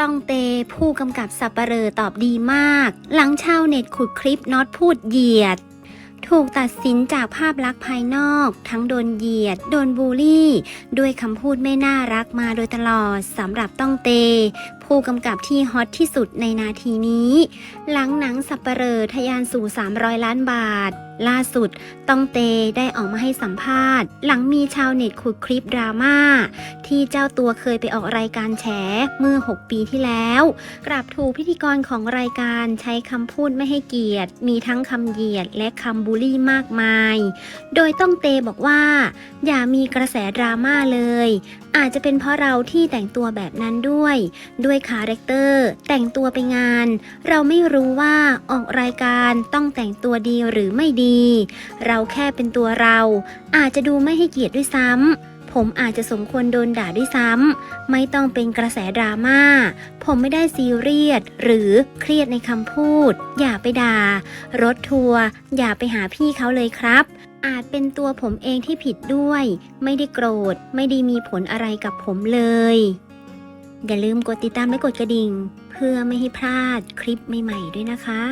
ต้องเตผู้กำกับสับปะเปลอตอบดีมาก หลังชาวเน็ตขุดคลิปน็อตพูดเหยียด ถูกตัดสินจากภาพลักษณ์ภายนอก ทั้งโดนเหยียด โดนบูลลี่ ด้วยคำพูดไม่น่ารักมาโดยตลอดสำหรับต้องเต ผู้กำกับที่ฮอตที่สุดในนาทีนี้ หลังหนังสับปะเหรอทะยานสู่ 300 ล้านบาท ล่าสุดต้องเตได้ออกมาให้สัมภาษณ์ หลังมีชาวเน็ตขุดคลิปดราม่าที่เจ้าตัวเคยไปออกรายการแฉเมื่อ 6 ปีที่แล้วกลับถูกพิธีกรของรายการใช้คำพูดไม่ให้เกียรติ มีทั้งคำเหยียดและคำบูลลี่มากมาย โดยต้องเตบอกว่า อย่ามีกระแสดราม่าเลย อาจจะเป็นเพราะเราที่แต่งตัวแบบนั้นด้วย ด้วยด้วยคาแรคเตอร์ แต่งตัวไปงาน เราไม่รู้ว่าออกรายการต้องแต่งตัวดีหรือไม่ดี เราแค่เป็นตัวเรา อาจจะดูไม่ให้เกียรติด้วยซ้ำผมอาจจะสมควรโดนด่าด้วยซ้ำ ไม่ต้องเป็นกระแสดราม่า ผมไม่ได้ซีเรียสหรือเครียดในคำพูด อย่าไปด่า รถทัวร์อย่าไปหาพี่เขาเลยครับ อาจเป็นตัวผมเองที่ผิดด้วย ไม่ได้โกรธ ไม่ได้มีผลอะไรกับผมเลย อย่าลืมกดติดตามและกดกระดิ่ง เพื่อไม่ให้พลาดคลิปใหม่ๆด้วยนะคะ